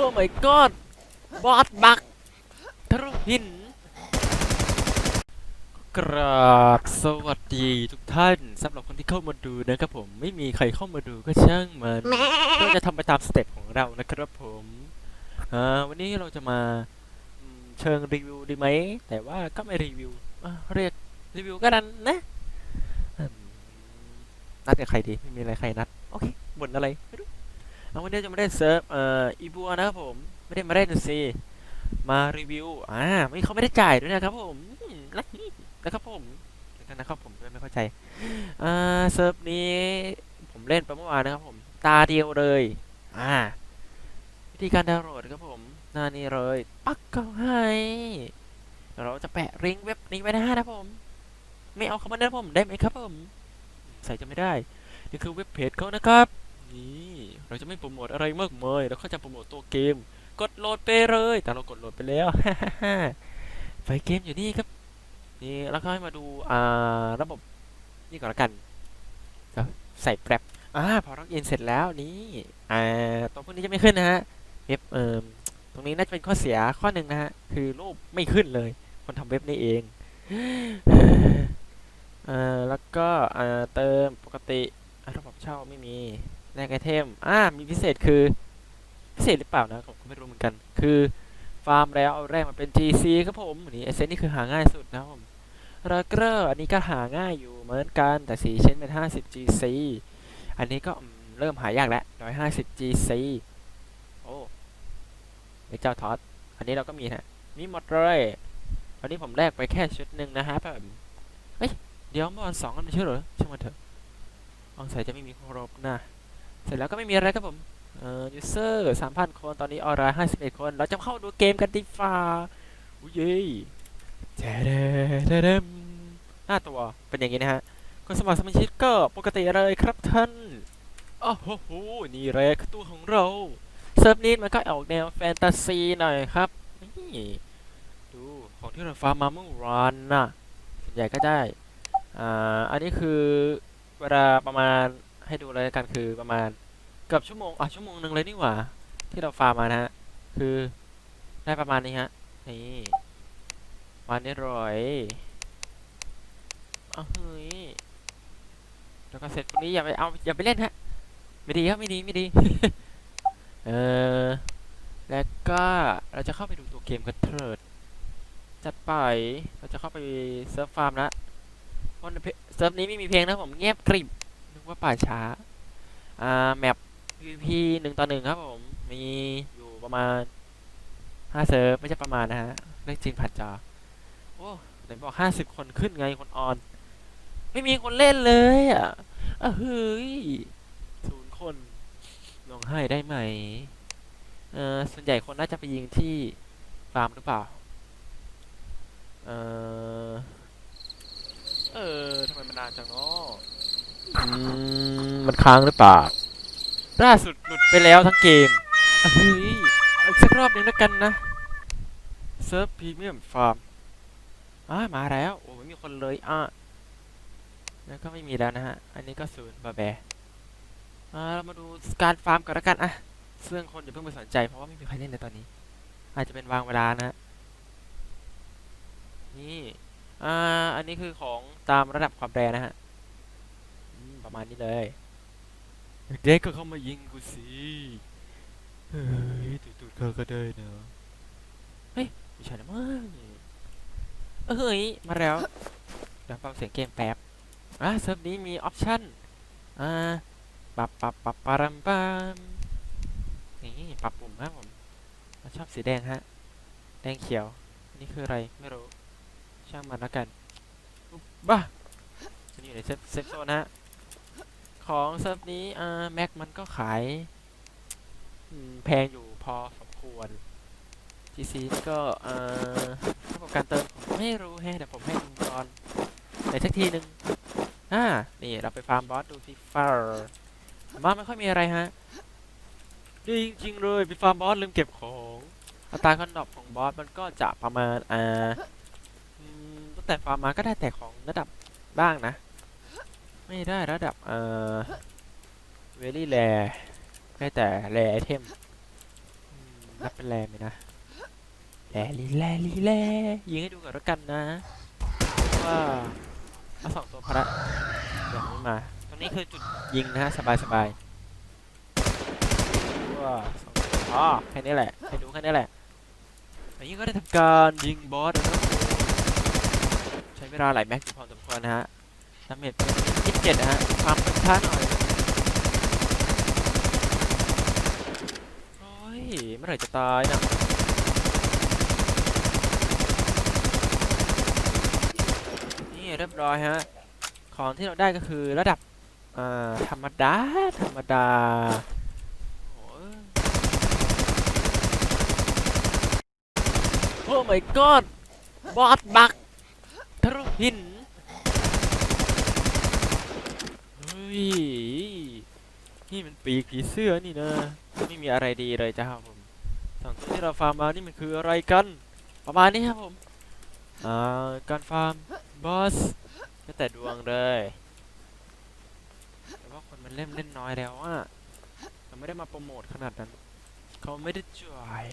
อ้ my god บอสบักทะลุหิน กราบสวัสดีทุกท่านสำหรับคนที่เข้ามาดูนะครับผมไม่มีใครเข้ามาดูก็ช่างมันเราจะทำไปตามสเต็ปของเรานะครับผมอ่าวันนี้เราจะมาอืมเชิงรีวิวดีไหม แต่ว่าก็ไม่รีวิวอะเรียกรีวิวก็ดันนะอืมนัดกับใครดี ไม่มีอะไรใครนัด โอเคบ่นอะไรไม่รู้ เอาวันนี้จะมาเล่นเซิร์ฟเอ่ออีบัวนะครับผม ไม่ได้มาเล่นสิมารีวิวอ่าไม่เขาไม่ได้จ่ายด้วยนะครับผมลักนี่นะครับผมเดี๋ยวนะครับผมด้วยไม่เข้าใจอ่าเซิร์ฟนี้ผมเล่นไปเมื่อวานนะครับผม ตาเดียวเลยอ่าวิธีการดาวน์โหลดครับผมหน้านี้เลย ปักเข้าให้เราจะแปะลิงก์เว็บนี้ไว้นะฮะนะผม ไม่เอาคำว่านั้นผมได้ไหมครับผม ใส่จะไม่ได้ นี่คือเว็บเพจเขานะครับ เราจะไม่โปรโมทอะไรมากมายเราก็จะโปรโมทตัวเกม กดโหลดไปเลย แต่เรากดโหลดไปแล้วไฟเกมอยู่นี่ครับ นี่แล้วก็ให้มาดูอ่าระบบนี่ก่อนละกันใส่แปรบอ่าพอล็อกอินเสร็จแล้วนี่อ่าตรงพวกนี้จะไม่ขึ้นนะฮะเว็บเอ่มตรงนี้น่าจะเป็นข้อเสียข้อหนึ่งนะฮะคือรูปไม่ขึ้นเลย คนทำเว็บนี้เองอ่าแล้วก็อ่าเติมปกติระบบเช่าไม่มี แลกไอเทม อ่า มีพิเศษคือ พิเศษหรือเปล่านะผมก็ไม่รู้เหมือนกัน คือ ฟาร์มแล้วเอาแรกมาเป็น GC ครับผม นี่เอเซนนี่คือหาง่ายสุดนะครับผมแล้วก็อันนี้ก็หาง่ายอยู่เหมือนกัน แต่สีเช่นเป็น 50 GC อันนี้ก็เริ่มหายากแล้ว150 GC โอ้ไอ้เจ้าทอสอันนี้เราก็มีนะมีหมดเลยวันนี้ผมแลกไปแค่ชุดหนึ่งนะฮะแบบเฮ้ย เดี๋ยวเมื่อวันสองกันไม่ใช่เหรอช่างมันเถอะอองใส่จะไม่มีครบนะ เสร็จแล้วก็ไม่มีอะไรครับผมเอ่อยูเซอร์สามพันคนตอนนี้ออนไลน์ห้าสิบเอ็ดคน เราจะเข้าดูเกมกันดีฟ้าอุ้ยเย้แจ๊ดเดเดมหน้าตัวเป็นอย่างนี้นะฮะคนสมัครสมาชิกก็ปกติเลยครับท่านโอ้โหโหนี่แหละคือตัวของเราเซิร์ฟนี้มันก็ออกแนวแฟนตาซีหน่อยครับนี่ดูของที่เราฟาร์มมาเมื่อวานน่ะส่วนใหญ่ก็ได้อ่าอันนี้คือเวลาประมาณ ให้ดูเลยกันคือประมาณเกือบชั่วโมงอะชั่วโมงหนึ่งเลยนี่หว่า ที่เราฟาร์มมานะฮะคือได้ประมาณนี้ฮะนี่วันนี้ร้อยเอาเฮ้ยแล้วก็เสร็จพวกนี้อย่าไปเอาอย่าไปเล่นฮะไม่ดีครับไม่ดีไม่ดีเออแล้วก็เราจะเข้าไปดูตัวเกมกันเถิดจัดไปเราจะเข้าไปเซิร์ฟฟาร์มละเพราะในเพเซิร์ฟนี้ไม่มีเพลงนะผมเงียบกริบ ว่าป่าช้า อ่า แมป PVP หนึ่งต่อหนึ่งครับผม มีอยู่ประมาณห้าเซิร์ฟไม่ใช่ประมาณนะฮะเลขจริงผ่านจอ โอ้ไหนบอกห้าสิบคนขึ้นไงคนออน ไม่มีคนเล่นเลยอะอะเฮ้ยศูนย์คนลองให้ได้ไหม เออส่วนใหญ่คนน่าจะไปยิงที่ฟาร์มหรือเปล่า เออเออทำไมมันนานจังเนาะ อืมมันค้างหรือเปล่าล่าสุดหลุดไปแล้วทั้งเกมเฮ้ยอีกสักรอบหนึ่งแล้วกันนะเซิร์ฟพรีเมียมฟาร์มอ่ามาแล้ว โอ้ไม่มีคนเลยอะแล้วก็ไม่มีแล้วนะฮะ อันนี้ก็ศูนย์บาแบอ่าเรามาดูการฟาร์มกันแล้วกันอะเรื่องคนอย่าเพิ่งไปสนใจเพราะว่าไม่มีใครเล่นในตอนนี้ อาจจะเป็นวางเวลานะฮะนี่ อ่า อันนี้คือของตามระดับความแรงนะฮะ ประมาณนี้เลยเด็กก็เข้ามายิงกูสิเฮ้ยตูดๆเขาก็ได้เนอะเฮ้ยไม่ใช่นะมั้งเอ้ยเฮ้ยมาแล้วเดี๋ยวฟังเสียงเกมแป๊บอะเซิร์ฟนี้มีออปชั่นอ่าปับปับปับปารัมปัมนี่ปรับปุ่มครับผมเราชอบสีแดงฮะ แดงเขียวอันนี้คืออะไร ไม่รู้ ช่างมันแล้วกันอุ๊บบ้าฉันอยู่ในเซฟเซฟโซนฮะ ของเซิร์ฟนี้อ่าแม็กมันก็ขายแพงอยู่พอสมควร GC นี่ก็อ่าระบบการเติมผมไม่รู้แฮะเดี๋ยวผมให้ดูตอนไหนสักทีหนึ่งอ่านี่เราไปฟาร์มบอสดูฟีฟาร์มาไม่ค่อยมีอะไรฮะดีจริงๆเลยไปฟาร์มบอสลืมเก็บของอัตราการดอปของบอสมันก็จะประมาณอ่าตั้งแต่ฟาร์มมาก็ได้แต่ของระดับบ้างนะ ไม่ได้ระดับ เอ่อ very rare ได้แต่ rare item อืมนับเป็นแรไหมนะแลลีแลลีแลยิงให้ดูก่อนแล้วกันนะว่าเอาสองตัวพระอย่างนี้มา ตรงนี้คือจุดยิงนะฮะสบายสบายว้าสองตัวอ๋อแค่นี้แหละให้ดูแค่นี้แหละอันนี้ก็ได้ทำการยิงบอสนะครับใช้เวลาหลายแม็กซ์พอสมควรนะฮะ ดาเมจเป็นยี่สิบเจ็ดนะฮะความช้าหน่อยโอ้ยเมื่อไหร่จะตายนะนี่เรียบร้อยฮะ ของที่เราได้ก็คือระดับอ่าธรรมดา ธรรมดาโอ้ยโอ้ my god บอสบักทะลุหิน เฮ้ ยนี่มันปีกผีเสื้อนี่นะ ไม่มีอะไรดีเลยจ้าครับผมสองตัวที่เราฟาร์มมานี่มันคืออะไรกัน ประมาณนี้ครับผม อ่า การฟาร์มบอสก็แต่ดวงเลยแต่ว่าคนมันเล่นเล่นน้อยแล้วอะเราไม่ได้มาโปรโมทขนาดนั้น เขาไม่ได้จ่าย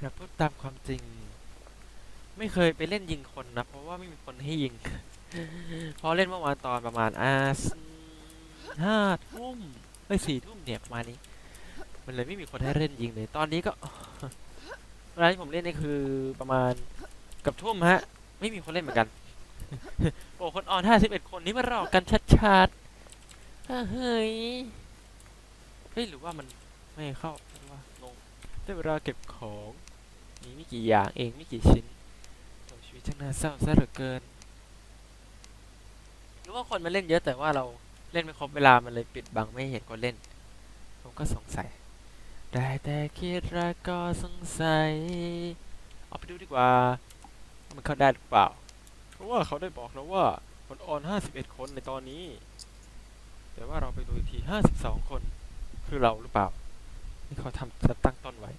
เราพูดตามความจริง ไม่เคยไปเล่นยิงคนนะ เพราะว่าไม่มีคนให้ยิง พอเล่นเมื่อวานตอนประมาณอ่า ห้าทุ่มเอ้ยสี่ทุ่มเนี่ยประมาณนี้ มันเลยไม่มีคนให้เล่นยิงเลย ตอนนี้ก็เวลาที่ผมเล่นนี่คือประมาณเกับทุ่มฮะ ไม่มีคนเล่นเหมือนกัน โอ้คนออนห้าสิบเอ็ดคนนี้มาหลอกกันชัดๆอ่าเฮ้ยเฮ้ยหรือว่ามันไม่เข้าหรือว่างงได้เวลาเก็บของมีไม่กี่อย่างเองไม่กี่ชิ้นโอ้ชีวิตช่างน่าเศร้าซะเหลือเกิน หรือว่าคนมันเล่นเยอะแต่ว่าเรา เล่นไม่ครบเวลามันเลยปิดบังไม่เห็นคนเล่น ผมก็สงสัย ได้แต่คิดแล้วก็สงสัย เอาไปดูดีกว่า มันเข้าได้หรือเปล่า เพราะว่าเขาได้บอกแล้วว่าคนออน 51 คนในตอนนี้ แต่ว่าเราไปดูอีกที 52 คนคือเราหรือเปล่าที่เขาทำตั้งต้นไว้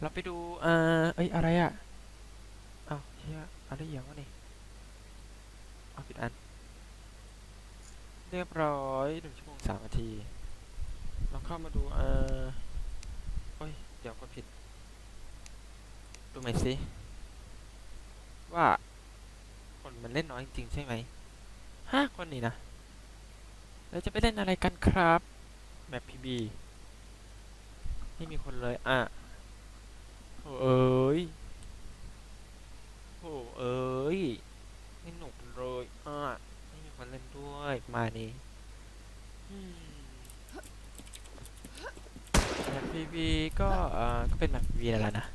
เราไปดูอ่าเอ้ยอะไรอะอ้าวเฮียอะไรอย่างวะนี่เอาผิดอัน เรียบร้อยหนึ่งชั่วโมงสามนาทีเราเข้ามาดูอ่าโอ้ย เดี๋ยวกดผิด ดูไหมอยสิ ว่า คนมันเล่นน้อยจริงๆใช่ไหมห้าคนนี่นะแล้วจะไปเล่นอะไรกันครับ แมปพีบีไม่มีคนเลย อะโอ้เอ้ยโอ้เอ้ยไม่หนุกเลยอะไม่มีคนเล่นด้วยมานี้แมปพีบีก็เอ่อก็เป็นแมปพีบีนั่นแหละนะ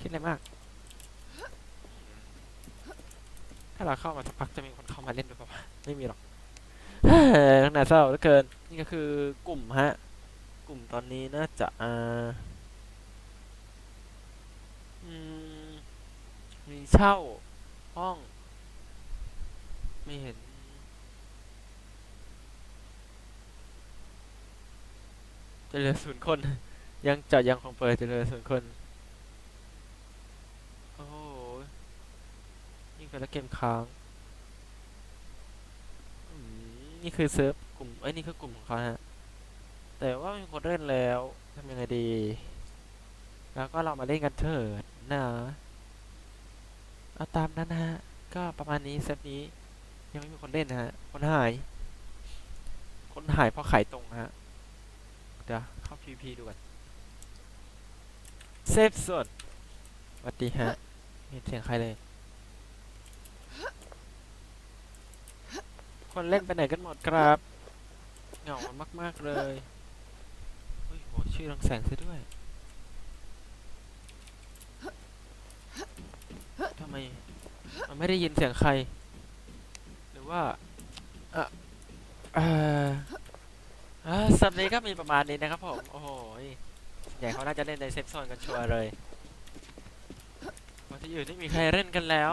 คิดอะไรมาก ถ้าเราเข้ามาสักพักจะมีคนเข้ามาเล่นด้วยป่าวะไม่มีหรอกตั้งแต่เศร้าเหลือเกิน นี่ก็คือกลุ่มฮะ กลุ่มตอนนี้น่าจะอ่ามีเช่าห้อง ไม่เห็น จะเหลือศูนย์คน ยังจะยังคงเปิดจะเหลือศูนย์คน โอ้โหยิ่งไปแล้วเกมค้างนี่คือเซิร์ฟกลุ่มเอ้นี่คือกลุ่มของเขาฮะ แต่ว่ามีคนเล่นแล้วทำยังไงดี แล้วก็เรามาเล่นกันเถิดนะเอาตามนั้นฮะ ก็ประมาณนี้เซิร์ฟนี้ ยังไม่มีคนเล่นนะฮะ คนหาย คนหายเพราะขายตรงฮะ เดี๋ยวเข้า PVP ดูก่อนเซฟสดสวัสดีฮะไม่เห็นเสียงใครเลย คนเล่นไปไหนกันหมดครับเหงามากๆเลยเฮ้ยโหชื่อรังแสงซะด้วยทำไมมันไม่ได้ยินเสียงใคร หรือว่าอะเอ่ออ่า สัปดาห์ก็มีประมาณนี้นะครับผม โอ้โหยใหญ่เขาน่าจะเล่นในเซฟโซนกันชัวร์เลยวันที่อื่นไม่มีใครเล่นกันแล้ว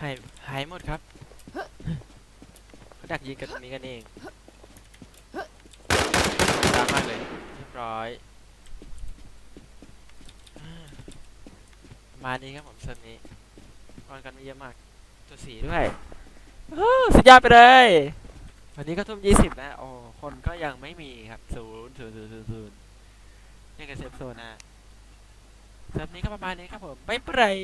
หายหายหมดครับเขาดักยิงกันตรงนี้กันเองดามากเลยเรียบร้อยมานี้ครับผมเซิร์ฟนี้กอนกันไม่เยอะมาก ตัวสีด้วยสุดยอดไปเลย วันนี้ก็ทุ่มยี่สิบแล้วโอ้คนก็ยังไม่มีครับศูนย์ศูนย์ศูนย์ศูนย์ศูนย์เล่กับเซฟโซนนะสำหรับนี้ก็ประมาณนี้ครับผมบ๊ายบาย